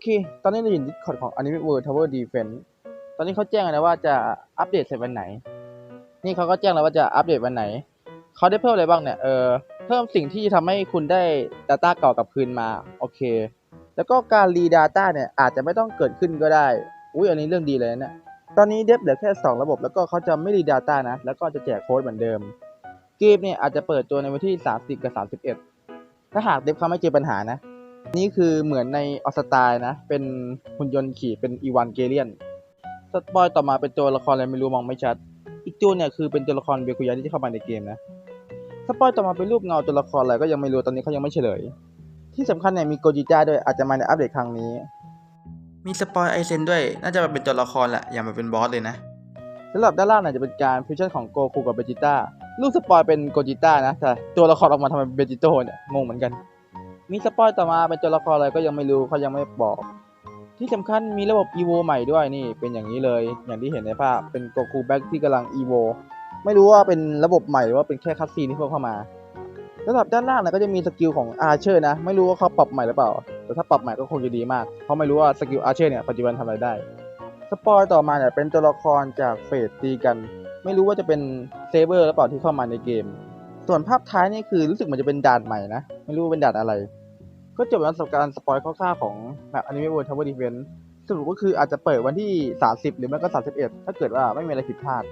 เค ตอนนี้เราอยู่ใน Discord ของ Anime World Tower Defense ตอนนี้เขาแจ้งแล้วว่าจะอัปเดตเสร็จวันไหน นี่เขาก็แจ้งแล้วว่าจะอัปเดตวันไหน เขาได้เพิ่มอะไรบ้างเนี่ย เออ เพิ่มสิ่งที่ทำให้คุณได้ Data เก่ากับคืนมา โอเค แล้วก็การรี Data เนี่ยอาจจะไม่ต้องเกิดขึ้นก็ได้ อุ้ยอันนี้เรื่องดีเลยนะตอนนี้เดฟเหลือแค่ 2 ระบบ แล้วก็เขาจะไม่รี Data นะ แล้วก็จะแจกโค้ดเหมือนเดิม เกมเนี่ยอาจจะเปิดตัวในวันที่ 30 กับ 31 ถ้าหากเดฟเขาไม่เจอปัญหานะ นี่คือเหมือนในออสตานะ เป็นหุ่นยนต์ขี่เป็นอีวานเกเลียนสปอยต่อมาเป็นตัวละครอะไรไม่รู้มองไม่ชัด อีกตัวเนี่ยคือเป็นตัวละครเบคุยะที่เข้ามาในเกมนะสปอยต่อมาเป็นรูปเงาตัวละครอะไรก็ยังไม่รู้ตอนนี้เขายังไม่เฉลย ที่สำคัญเนี่ยมีโกจิจ้าด้วยอาจจะมาในอัปเดตครั้งนี้ มีสปอยไอเซนด้วย น่าจะมาเป็นตัวละครแหละอย่ามาเป็นบอสเลยนะสำหรับด้านล่างเนี่ยจะเป็นการฟิวชั่นของโกคูกับเบจิต้ารูปสปอยเป็นโกจิต้านะแต่ตัวละครออกมาทำไมเป็นเบจิโต้เนี่ยงงเหมือนกัน มีสปอยต่อมาเป็นตัวละครอะไรก็ยังไม่รู้เขายังไม่บอก ที่สำคัญมีระบบ EVO ใหม่ด้วยนี่เป็นอย่างนี้เลย อย่างที่เห็นในภาพเป็นโกคูแบ็กที่กำลัง EVO ไม่รู้ว่าเป็นระบบใหม่หรือว่าเป็นแค่คัสซีนที่เพิ่มเข้ามาระดับด้านล่างนี่ยก็จะมีสกิลของอาร์เชอร์นะ ไม่รู้ว่าเขาปรับใหม่หรือเปล่า แต่ถ้าปรับใหม่ก็คงจะดีมาก เพราะไม่รู้ว่าสกิลอาร์เชอร์เนี่ยปัจจุบันทำอะไรได้ สปอยต่อมาเนี่ยเป็นตัวละครจากเฟสตีกัน ไม่รู้ว่าจะเป็นเซเบอร์หรือเปล่าที่เข้ามาในเกม ส่วนภาพท้ายนี่คือรู้สึกเหมันจะเป็นด่านใหม่นะ ไม่รู้ว่าเป็นด่านอะไร ก็จบแล้วสำหรับการสปอยคร่าวๆของแบบ Anime World Tower Defense สรุปก็คืออาจจะเปิดวันที่ 30 หรือไม่ก็ 31 ถ้าเกิดว่าไม่มีอะไรผิดพลาด